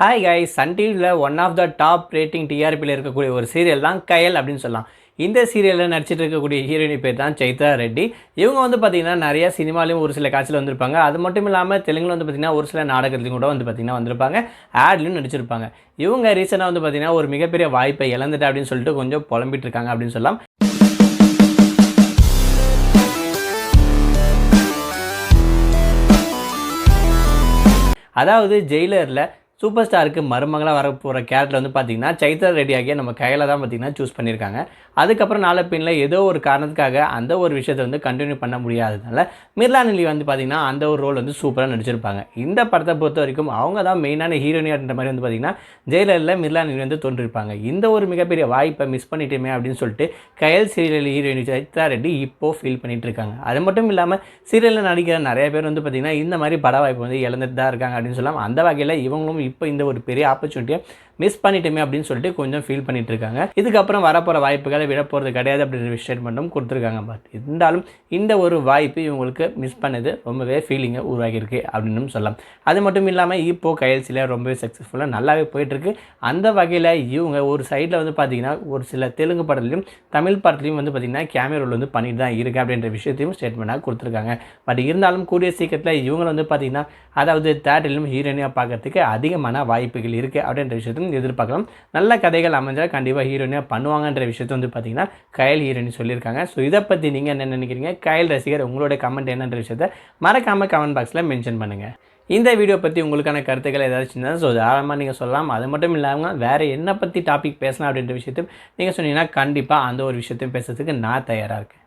Hi hi Sun TV one of the top rating டிஆர்பியில் இருக்கக்கூடிய ஒரு serial தான் கயல் அப்படின்னு சொல்லலாம். இந்த சீரியலில் நடிச்சிட்டு இருக்கக்கூடிய ஹீரோயினி பேர் தான் சைத்ரா ரெட்டி இவங்க வந்து பார்த்திங்கன்னா நிறையா சினிமாலையும் ஒரு சில காட்சியில் வந்திருப்பாங்க. அது மட்டும் இல்லாமல் தெலுங்குல வந்து பார்த்திங்கன்னா ஒரு சில நாடகத்துலையும் கூட வந்து பார்த்திங்கன்னா வந்திருப்பாங்க. ஆட்லையும் நடிச்சிருப்பாங்க. இவங்க ரீசெண்டாக வந்து பார்த்திங்கன்னா ஒரு மிகப்பெரிய வாய்ப்பை இழந்துட்டு அப்படின்னு சொல்லிட்டு கொஞ்சம் புலம்பிட்டு இருக்காங்க அப்படின்னு சொல்லலாம். அதாவது ஜெயிலரில் சூப்பர் ஸ்டாருக்கு மருமகளாக வரப்போகிற கேரக்டர் வந்து பார்த்திங்கன்னா சைத்ரா ரெடியாகிய நம்ம கையில் தான் பார்த்திங்கன்னா சூஸ் பண்ணியிருக்காங்க அதுக்கப்புறம் நாளை பின்னில் ஏதோ ஒரு காரணத்துக்காக அந்த ஒரு விஷயத்தை வந்து கண்டினியூ பண்ண முடியாததுனால மிர்லா நிலி வந்து பார்த்திங்கன்னா அந்த ஒரு ரோல் வந்து சூப்பராக நடிச்சிருப்பாங்க. இந்த படத்தை பொறுத்த வரைக்கும் அவங்க தான் மெயினான ஹீரோனியான்ற மாதிரி வந்து பார்த்தீங்கன்னா ஜெயிலரில் மிர்லா நிலி வந்து தோன்றிருப்பாங்க. இந்த ஒரு மிகப்பெரிய வாய்ப்பை மிஸ் பண்ணிட்டோமே அப்படின்னு சொல்லிட்டு கயல் சீரியல் ஹீரோயின் சைத்ரா ரெட்டி இப்போது ஃபீல் பண்ணிட்டு இருக்காங்க. அது மட்டும் இல்லாமல் சீரியலில் நடிக்கிற நிறைய பேர் வந்து பார்த்திங்கன்னா இந்த மாதிரி பட வாய்ப்பு வந்து இழந்துட்டு தான் இருக்காங்க அப்படின்னு சொல்லலாம் அந்த வகையில் இவங்களும் இப்போ இந்த ஒரு பெரிய ஆப்பர்ச்சுனிட்டியை மிஸ் பண்ணிட்டோமே அப்படின்னு சொல்லிட்டு கொஞ்சம் ஃபீல் பண்ணிட்டு இருக்காங்க இதுக்கப்புறம் வரப்போகிற வாய்ப்புகளை விட போகிறது கிடையாது அப்படின்ற ஸ்டேட்மெண்ட்டும் கொடுத்துருக்காங்க. பட் இருந்தாலும் இந்த ஒரு வாய்ப்பு இவங்களுக்கு மிஸ் பண்ணது ரொம்பவே ஃபீலிங்கை உருவாகியிருக்கு அப்படின்னு சொல்லலாம். அது மட்டும் இல்லாமல் இப்போ கயல்சியில் ரொம்பவே சக்ஸஸ்ஃபுல்லாக நல்லாவே போயிட்டுருக்கு. அந்த வகையில் இவங்க ஒரு சைடில் வந்து பார்த்தீங்கன்னா ஒரு சில தெலுங்கு படத்துலையும் தமிழ் படத்துலையும் வந்து பார்த்திங்கன்னா கேமரா ரோல் வந்து பண்ணிட்டு தான் இருக்குது அப்படின்ற விஷயத்தையும் ஸ்டேட்மெண்ட்டாக கொடுத்துருக்காங்க. பட் இருந்தாலும் கூடிய சீக்கிரத்தில் இவங்க வந்து பார்த்திங்கன்னா அதாவது தேட்டரிலும் ஹீரோயினாக பார்க்கறதுக்கு அதிகமான வாய்ப்புகள் இருக்குது அப்படின்ற விஷயத்தையும் எதிர்பார்க்கலாம். நல்ல கதைகள் அமைஞ்சால் கண்டிப்பாக ஹீரோயினாக பண்ணுவாங்கன்ற விஷயத்தை வந்து பார்த்திங்கன்னா கயல் ஹீரோயின் சொல்லியிருக்காங்க. ஸோ இதை பற்றி நீங்கள் என்ன நினைக்கிறீங்க? கயல் ரசிகர் உங்களோட கமெண்ட் என்னன்ற விஷயத்தை மறக்காமல் கமெண்ட் பாக்ஸில் மென்ஷன் பண்ணுங்கள் இந்த வீடியோ பற்றி உங்களுக்கான கருத்துக்கள் ஏதாச்சும் இருந்தால் ஸோ தாராளமாக நீங்கள் சொல்லலாம். அது மட்டும் இல்லாமல் வேறு என்ன பற்றி டாபிக் பேசலாம் அப்படின்ற விஷயத்தையும் நீங்கள் சொன்னீங்கன்னா கண்டிப்பாக அந்த ஒரு விஷயத்தையும் பேசுறதுக்கு நான் தயாராக இருக்கேன்.